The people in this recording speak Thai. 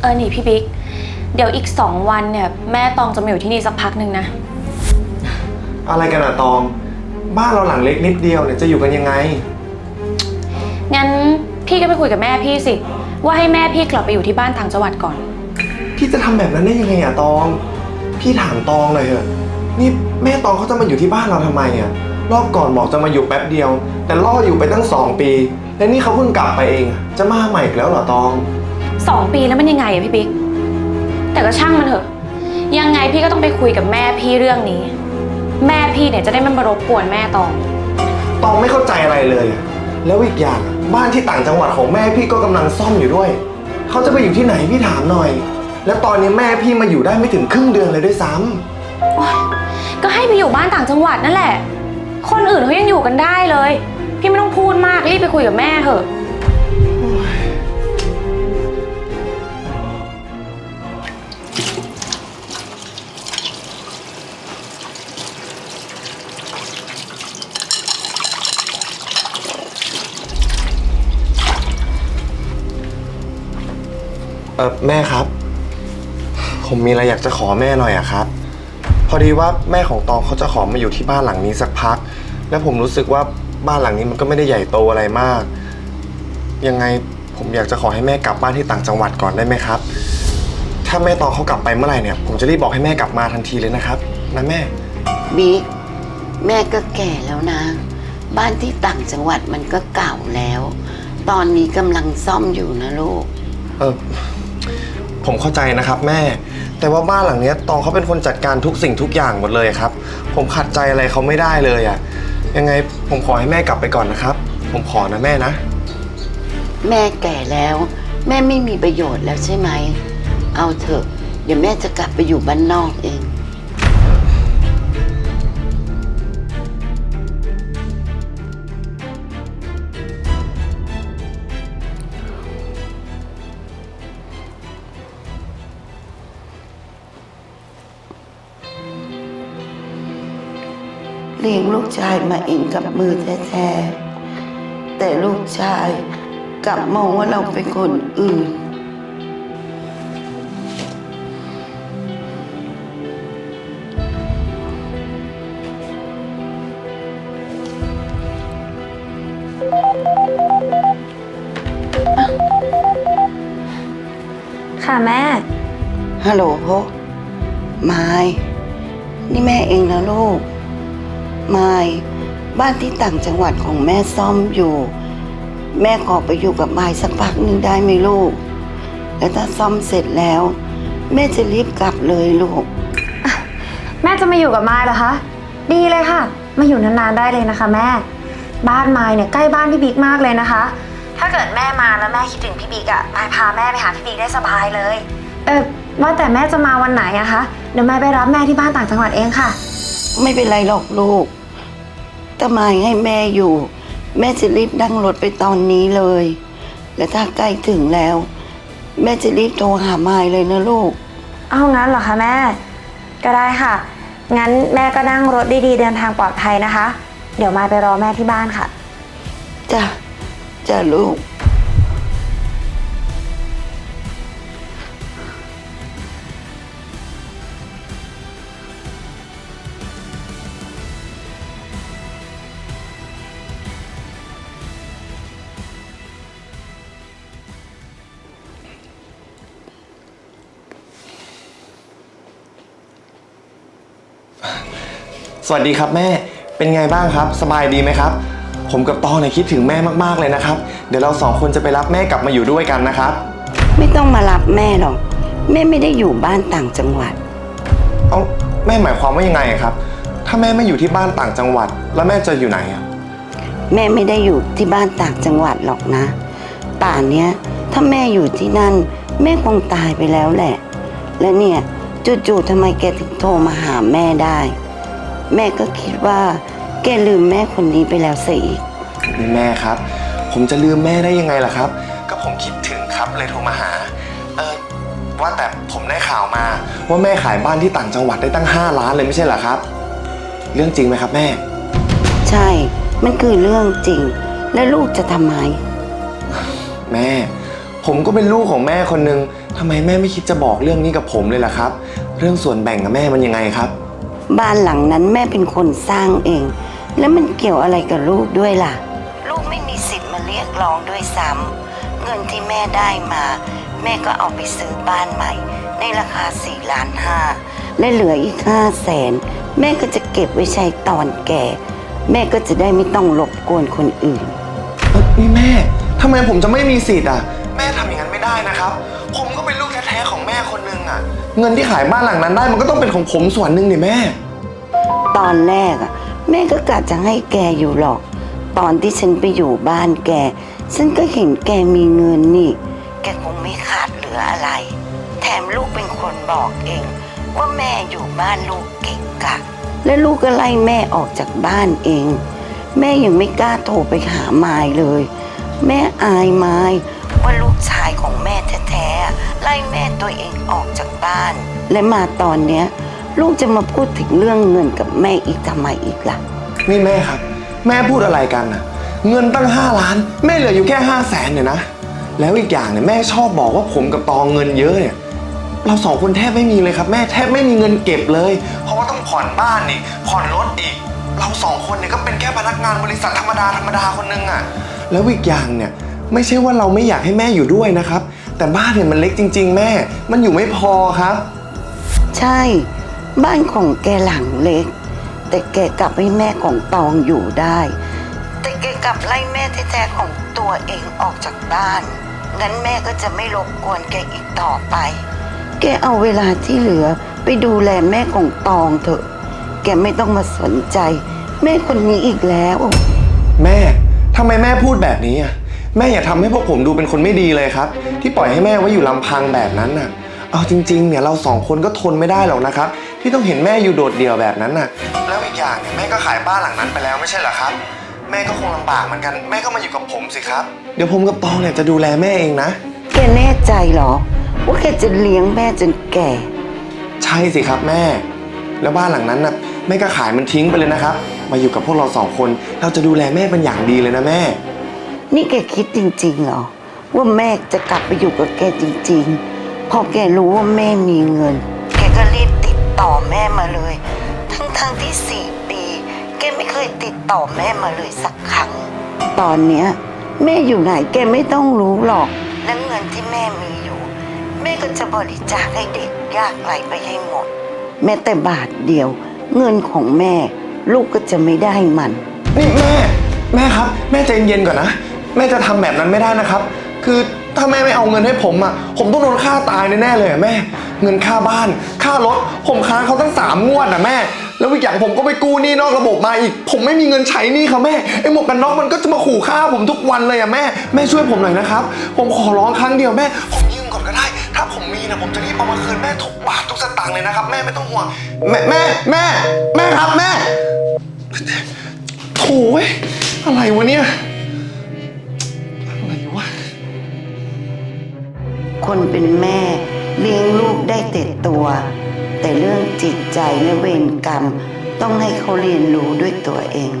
เออนี่พี่บิ๊ก เดี๋ยวอีกสองวันเนี่ยแม่ตองจะมาอยู่ที่นี่สักพักหนึ่งนะ อะไรกันอะตอง บ้านเราหลังเล็กนิดเดียวเนี่ยจะอยู่กันยังไง งั้นพี่ก็ไปคุยกับแม่พี่สิ ว่าให้แม่พี่กลับไปอยู่ที่บ้านต่างจังหวัดก่อน พี่จะทำแบบนั้นได้ยังไงอะตอง พี่ถามตองเลยเถอะนี่แม่ตองเขาจะมาอยู่ที่บ้านเราทำไมอะรอบก่อนบอกจะมาอยู่แป๊บเดียว แต่ล่ออยู่ไปตั้งสองปี และนี่เขาเพิ่งกลับไปเองอะจะมาใหม่อีกแล้วเหรอตอง สองปีแล้วมันยังไงอะพี่บิ๊ก แต่ก็ช่างมันเถอะ ยังไงพี่ก็ต้องไปคุยกับแม่พี่เรื่องนี้ แม่พี่เนี่ยจะได้ไม่มารบกวนแม่ตอง ตองไม่เข้าใจอะไรเลยอะแล้วอีกอย่างอะบ้านที่ต่างจังหวัดของแม่พี่ก็กำลังซ่อมอยู่ด้วย เขาจะไปอยู่ที่ไหนพี่ถามหน่อย แล้วตอนนี้แม่พี่มาอยู่ได้ไม่ถึงครึ่งเดือนเลยด้วยซ้ำก็ให้ไปอยู่บ้านต่างจังหวัดนั่นแหละ คนอื่นเขายังอยู่กันได้เลย พี่ไม่ต้องพูดมากรีบไปคุยกับแม่เถอะ เออแม่ครับ ผมมีอะไรอยากจะขอแม่หน่อยอะครับ พอดีว่าแม่ของตองเขาจะขอมาอยู่ที่บ้านหลังนี้สักพัก แล้วผมรู้สึกว่าบ้านหลังนี้มันก็ไม่ได้ใหญ่โตอะไรมาก ยังไงผมอยากจะขอให้แม่กลับบ้านที่ต่างจังหวัดก่อนได้ไหมครับ ถ้าแม่ตองเขากลับไปเมื่อไหร่เนี่ย ผมจะรีบบอกให้แม่กลับมาทันทีเลยนะครับนะแม่ บิ๊กแม่ก็แก่แล้วนะ บ้านที่ต่างจังหวัดมันก็เก่าแล้ว ตอนนี้กำลังซ่อมอยู่นะลูก เออ ผมเข้าใจนะครับแม่ แต่ว่าบ้านหลังเนี้ยตองเขาเป็นคนจัดการทุกสิ่งทุกอย่างหมดเลยครับ ผมขัดใจอะไรเขาไม่ได้เลยอะ่ะยังไงผมขอให้แม่กลับไปก่อนนะครับ ผมขอนะแม่นะ แม่แก่แล้ว แม่ไม่มีประโยชน์แล้วใช่ไหม เอาเถอะ เดี๋ยวแม่จะกลับไปอยู่บ้านนอกเอง ลี้ยงลูกชายมาเองกับมือแท้ๆ แต่ลูกชายกลับมองว่าเราเป็นคนอื่น ค่ะแม่ ฮัลโหลไมายนี่แม่เองนะลูกไมาย บ้านที่ต่างจังหวัดของแม่ซ่อมอยู่ แม่ขอไปอยู่กับมายสักพักหนึ่งได้ไหมลูก แล้วถ้าซ่อมเสร็จแล้ว แม่จะรีบกลับเลยลูก แม่จะมาอยู่กับมายเหรอคะ ดีเลยค่ะ มาอยู่นานๆได้เลยนะคะ แม่ บ้านมายเนี่ยใกล้บ้านพี่บิ๊กมากเลยนะคะ ถ้าเกิดแม่มาแล้วแม่คิดถึงพี่บิ๊กอะมายพาแม่ไปหาพี่บิ๊กได้สบายเลย เออว่าแต่แม่จะมาวันไหนอะคะ เดี๋ยวแม่ไปรับแม่ที่บ้านต่างจังหวัดเองค่ะ ไม่เป็นไรหรอกลูก ถ้ามายให้แม่อยู่ แม่จะรีบนั่งรถไปตอนนี้เลย และถ้าใกล้ถึงแล้ว แม่จะรีบโทรหามายเลยนะลูก เอางั้นเหรอคะแม่ ก็ได้ค่ะ งั้นแม่ก็นั่งรถดีๆเดินทางปลอดภัยนะคะ เดี๋ยวมายไปรอแม่ที่บ้านค่ะ จ้ะจ้ะลูก สวัสดีครับแม่ เป็นไงบ้างครับ สบายดีไหมครับ ผมกับตองเนี่ยคิดถึงแม่มากๆเลยนะครับ เดี๋ยวเราสองคนจะไปรับแม่กลับมาอยู่ด้วยกันนะครับ ไม่ต้องมารับแม่หรอก แม่ไม่ได้อยู่บ้านต่างจังหวัด เอ้าแม่หมายความว่ายังไงอะครับ ถ้าแม่ไม่อยู่ที่บ้านต่างจังหวัด แล้วแม่จะอยู่ไหนอะแม่ไม่ได้อยู่ที่บ้านต่างจังหวัดหรอกนะ ป่านเนี้ยถ้าแม่อยู่ที่นั่น แม่คงตายไปแล้วแหละ และเนี่ยจู่ๆทำไมแกถึงโทรมาหาแม่ได้ แม่ก็คิดว่าแกลืมแม่คนนี้ไปแล้วซะอีก นี่แม่ครับ ผมจะลืมแม่ได้ยังไงล่ะครับ ก็ผมคิดถึงครับเลยโทรมาหา เออว่าแต่ผมได้ข่าวมา ว่าแม่ขายบ้านที่ต่างจังหวัดได้ตั้ง 5 ล้านเลยไม่ใช่เหรอครับ เรื่องจริงไหมครับแม่ ใช่ มันคือเรื่องจริง และลูกจะทำไม แม่ ผมก็เป็นลูกของแม่คนหนึ่งทำไมแม่ไม่คิดจะบอกเรื่องนี้กับผมเลยล่ะครับ เรื่องส่วนแบ่งกับแม่มันยังไงครับ บ้านหลังนั้นแม่เป็นคนสร้างเอง แล้วมันเกี่ยวอะไรกับลูกด้วยล่ะ ลูกไม่มีสิทธิ์มาเรียกร้องด้วยซ้ำเงินที่แม่ได้มา แม่ก็เอาไปซื้อบ้านใหม่ ในราคาสี่ล้านห้าและเหลืออีกห้าแสนแม่ก็จะเก็บไว้ใช้ตอนแก่ แม่ก็จะได้ไม่ต้องรบกวนคนอื่น เอ้ยนี่แม่ ทำไมผมจะไม่มีสิทธิ์อะ แม่ทำอย่างนั้นไม่ได้นะครับ อะ เงินที่ขายบ้านหลังนั้นได้มันก็ต้องเป็นของผมส่วนหนึ่งนี่แม่ ตอนแรกอะแม่ก็กะจะให้แกอยู่หรอก ตอนที่ฉันไปอยู่บ้านแก ฉันก็เห็นแกมีเงินนี่ แกคงไม่ขาดเหลืออะไร แถมลูกเป็นคนบอกเอง ว่าแม่อยู่บ้านลูกเก่งกะ และลูกก็ไล่แม่ออกจากบ้านเอง แม่ยังไม่กล้าโทรไปหามายเลย แม่อายมาย ว่าลูกชายของแม่แท้ๆไล่แม่ตัวเองออกจากบ้าน และมาตอนเนี้ยลูกจะมาพูดถึงเรื่องเงินกับแม่อีกทำไมอีกล่ะ นี่แม่ครับ แม่พูดอะไรกันนะเงินตั้ง 5 ล้าน แม่เหลืออยู่แค่ 5 0 0แสนเนี่ยนะ แล้วอีกอย่างเนี่ยแม่ชอบบอกว่าผมกับตองเงินเยอะเนี่ย เราสองคนแทบไม่มีเลยครับ แม่แทบไม่มีเงินเก็บเลย เพราะว่าต้องผ่อนบ้านอีกผ่อนรถอีก เราสองคนเนี่ยก็เป็นแค่พนักงานบริษัทธรรมดาธรรมดาคนหนึงอะแล้วอีกอย่างเนี่ย ไม่ใช่ว่าเราไม่อยากให้แม่อยู่ด้วยนะครับ แต่บ้านเนี่ยมันเล็กจริง ๆ แม่ มันอยู่ไม่พอครับ ใช่ บ้านของแกหลังเล็ก แต่แกกลับให้แม่ของตองอยู่ได้ แต่แกกลับไล่แม่แท้ๆของตัวเองออกจากบ้าน งั้นแม่ก็จะไม่รบกวนแกอีกต่อไป แกเอาเวลาที่เหลือไปดูแลแม่ของตองเถอะ แกไม่ต้องมาสนใจ แม่คนนี้อีกแล้ว แม่ทำไมแม่พูดแบบนี้อะ แม่อย่าทำให้พวกผมดูเป็นคนไม่ดีเลยครับ ที่ปล่อยให้แม่ไว้อยู่ลำพังแบบนั้นน่ะ เอาจริงๆเนี่ยเราสองคนก็ทนไม่ได้หรอกนะครับ ที่ต้องเห็นแม่อยู่โดดเดี่ยวแบบนั้นน่ะ แล้วอีกอย่างเนี่ยแม่ก็ขายบ้านหลังนั้นไปแล้วไม่ใช่เหรอครับ แม่ก็คงลำบากเหมือนกัน แม่ก็มาอยู่กับผมสิครับ เดี๋ยวผมกับตองเนี่ยจะดูแลแม่เองนะ แกแน่ใจเหรอ ว่าแกจะเลี้ยงแม่จนแก่ ใช่สิครับแม่ แล้วบ้านหลังนั้นน่ะแม่ก็ขายมันทิ้งไปเลยนะครับ มาอยู่กับพวกเราสองคน เราจะดูแลแม่เป็นอย่างดีเลยนะแม่ นี่แกคิดจริงๆเหรอว่าแม่จะกลับไปอยู่กับแกจริงๆ พอแกรู้ว่าแม่มีเงิน แกก็รีบติดต่อแม่มาเลย ทั้งๆที่สี่ปี แกไม่เคยติดต่อแม่มาเลยสักครั้ง ตอนเนี้ยแม่อยู่ไหนแกไม่ต้องรู้หรอก และเงินที่แม่มีอยู่ แม่ก็จะบริจาคให้เด็กยากไร้ไปให้หมด แม้แต่บาทเดียว เงินของแม่ ลูกก็จะไม่ได้มัน นี่แม่ แม่ครับ แม่ใจเย็นๆก่อนนะ แม่จะทำแบบนั้นไม่ได้นะครับ คือถ้าแม่ไม่เอาเงินให้ผมอะ ผมต้องโดนฆ่าตายแน่ๆเลยอะแม่ เงินค่าบ้าน ค่ารถ ผมค้างเขาตั้งสามงวดอะแม่ แล้วอีกอย่างผมก็ไปกู้หนี้นอกระบบมาอีก ผมไม่มีเงินใช้หนี้ครับแม่ ไอ้หมวกกันน็อกมันก็จะมาขู่ฆ่าผมทุกวันเลยอะแม่ แม่ช่วยผมหน่อยนะครับ ผมขอร้องครั้งเดียวแม่ ผมยืมก่อนก็ได้ ถ้าผมมีนะผมจะรีบเอามาคืนแม่ทุกบาททุกสตางค์เลยนะครับ แม่ไม่ต้องห่วง แม่แม่แม่แม่ครับแม่ โถ่เว้ยอะไรวะเนี่ย คนเป็นแม่เลี้ยงลูกได้เต็ดตัว แต่เรื่องจิตใจและเวรกรรม ต้องให้เขาเรียนรู้ด้วยตัวเอง